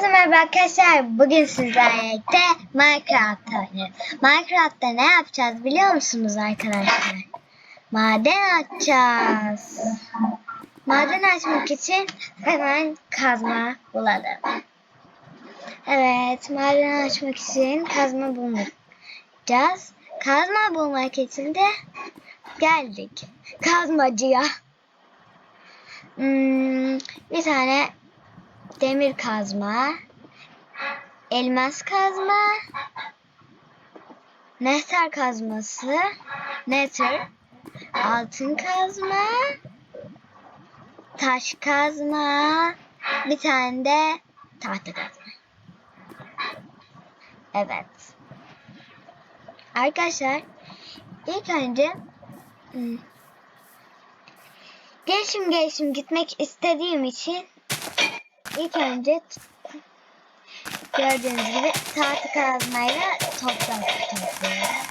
Herkese merhaba arkadaşlar. Bugün sizlerle birlikte Minecraft oynuyoruz. Minecraft'ta ne yapacağız biliyor musunuz arkadaşlar? Maden açacağız. Maden açmak için hemen kazma bulalım. Evet, maden açmak için kazma bulacağız. Kazma bulmak için de geldik kazmacıya. Hmm, bir tane demir kazma, elmas kazma, nether kazması, nether, altın kazma, taş kazma, bir tane de tahta kazma. Evet. Arkadaşlar ilk önce hmm, gelişim gelişim gitmek istediğim için İlk önce gördüğünüz gibi tahta kazmayla toprak topluyorum.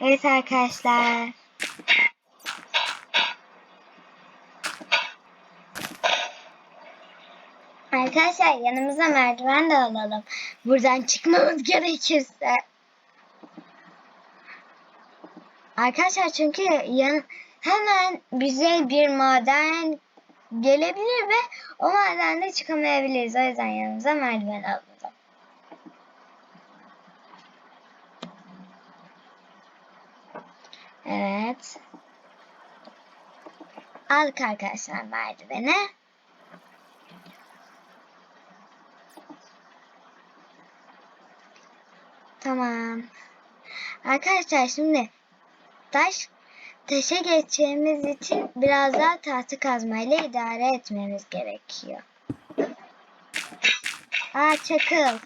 Evet arkadaşlar. Arkadaşlar yanımıza merdiven de alalım. Buradan çıkmamız gerekirse. Arkadaşlar çünkü yan, hemen bize bir maden gelebilir ve o madende çıkamayabiliriz. O yüzden yanımıza merdiven alalım. Evet. Aldık arkadaşlar merdiveni. Tamam. Arkadaşlar şimdi taş taşa geçeceğimiz için biraz daha tahta kazmayla idare etmemiz gerekiyor. Aa çakıl.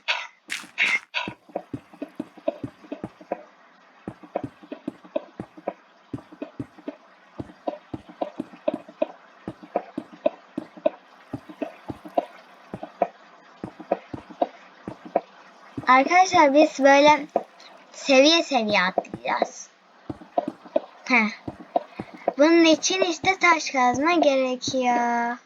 Arkadaşlar biz böyle seviye seviye atlayacağız. Heh. Bunun için işte taş kazma gerekiyor.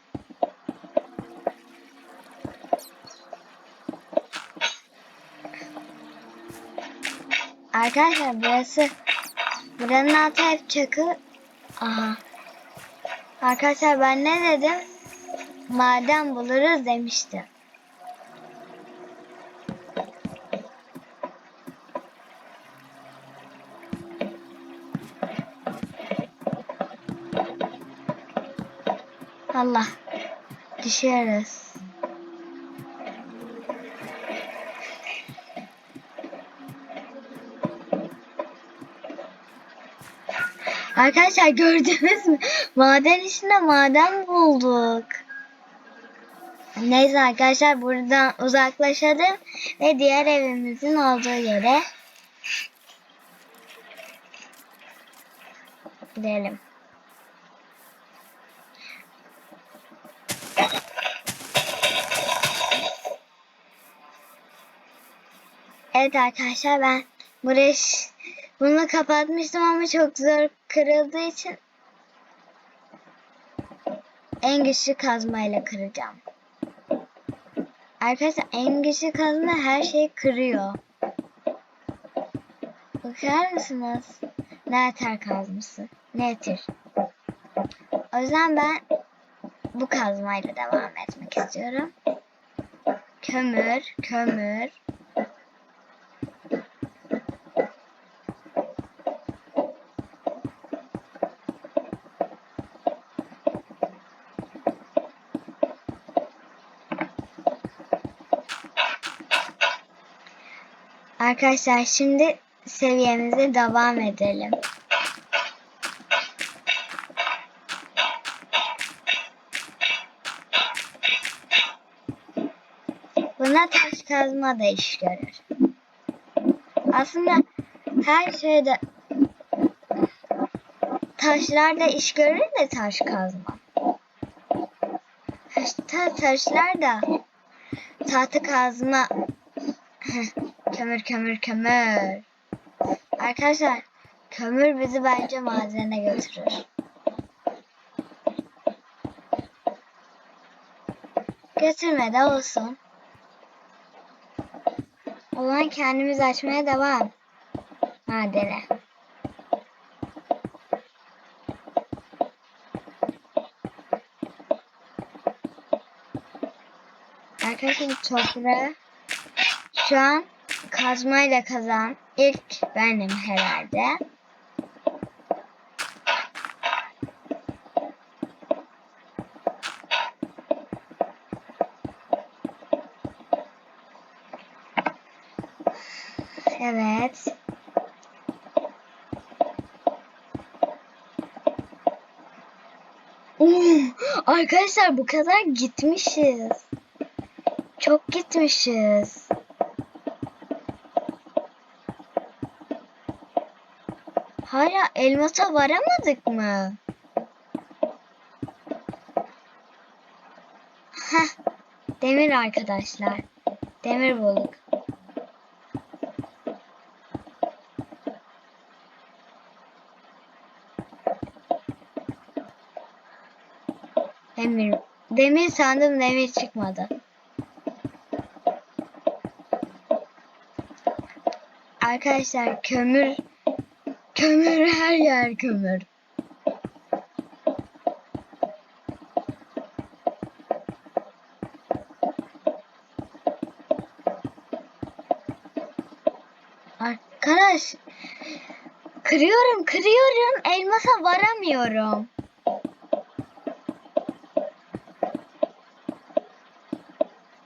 Arkadaşlar burası buranın altı hep çakı. Aha. Arkadaşlar ben ne dedim? Maden buluruz demiştim. Allah. Düşeriz. Arkadaşlar gördünüz mü? Maden içinde maden bulduk. Neyse arkadaşlar buradan uzaklaşalım ve diğer evimizin olduğu yere gidelim. Evet arkadaşlar ben burayı bunu kapatmıştım ama çok zor kırıldığı için en güçlü kazmayla kıracağım. Arkadaşlar en güçlü kazma her şeyi kırıyor. Bakar mısınız? Neter kazması. Netir. O yüzden ben bu kazmayla devam etmek istiyorum. Kömür, kömür. Arkadaşlar şimdi seviyemize devam edelim. Buna taş kazma da iş görür. Aslında her şeyde taşlar da iş görür de taş kazma. Ta taşlar da tahta kazma. Kömür kömür kömür. Arkadaşlar kömür bizi bence madene götürür. Götürme de olsun. O zaman kendimiz açmaya devam. Madene. Arkadaşlar toprağı şu an kazmayla kazan ilk benim herhalde. Evet. Arkadaşlar bu kadar gitmişiz. Çok gitmişiz. Hala elmasa varamadık mı? Heh, demir arkadaşlar. Demir bulduk. Demir. Demir sandım demir çıkmadı. Arkadaşlar kömür kömür her yer kömür. Arkadaş kırıyorum kırıyorum elmasa varamıyorum.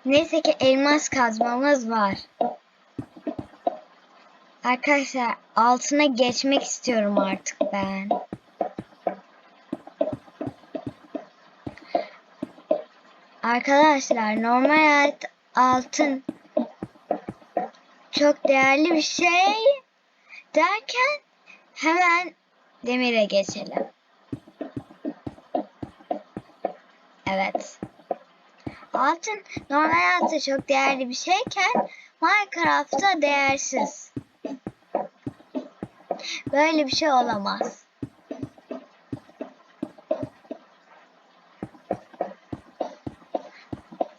Neyse ki elmas kazmamız var. Arkadaşlar altına geçmek istiyorum artık ben. Arkadaşlar normal hayat altın çok değerli bir şey derken hemen demire geçelim. Evet. Altın normal hayatta çok değerli bir şeyken Minecraft'ta değersiz. Böyle bir şey olamaz.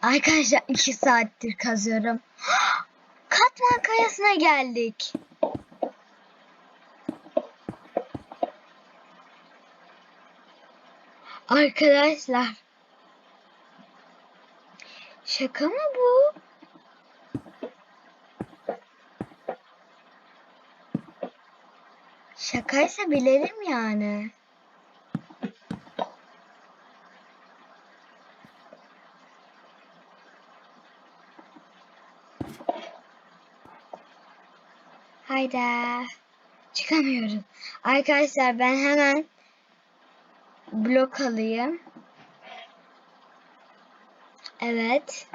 Arkadaşlar iki saattir kazıyorum. Katman kayasına geldik. Arkadaşlar. Şaka mı bu? Şakaysa bilelim yani. Hayda. Çıkamıyorum. Arkadaşlar ben hemen blok alayım. Evet.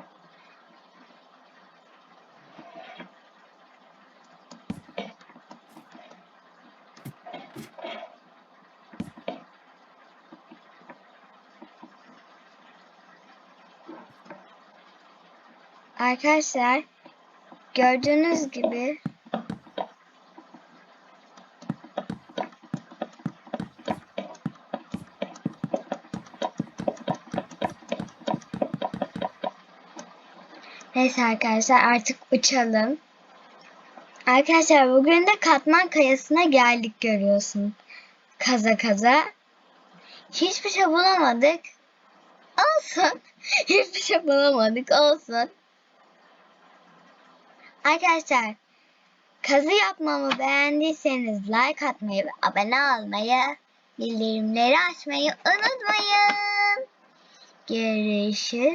Arkadaşlar gördüğünüz gibi Neyse arkadaşlar artık uçalım. Arkadaşlar bugün de Katman Kayası'na geldik görüyorsun. Kaza kaza. Hiçbir şey bulamadık. Olsun. Hiçbir şey bulamadık. Olsun. Arkadaşlar kazı yapmamı beğendiyseniz like atmayı ve abone olmayı, bildirimleri açmayı unutmayın. Görüşürüz.